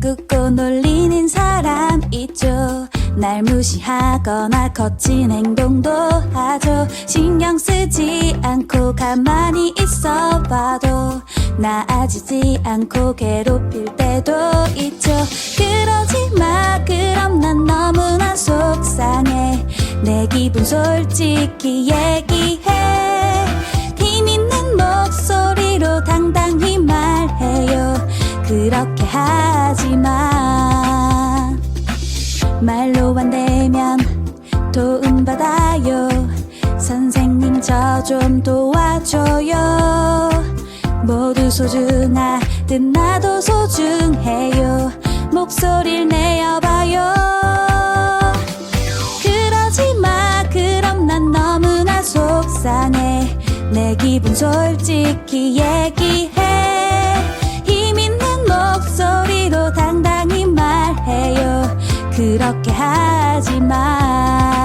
꾸고 놀리는 사람 있죠. 날 무시하거나 거친 행동도 하죠. 신경 쓰지 않고 가만히 있어 봐도 나아지지 않고 괴롭힐 때도 있죠. 그러지 마. 그럼 난 너무나 속상해. 내 기분 솔직히 얘기 그렇게 하지 마. 말로 안 되면 도움 받아요. 선생님 저 좀 도와줘요. 모두 소중하듯 나도 소중해요. 목소리를 내어봐요. 그러지 마. 그럼 난 너무나 속상해. 내 기분 솔직히 얘기해 그렇게 하지 마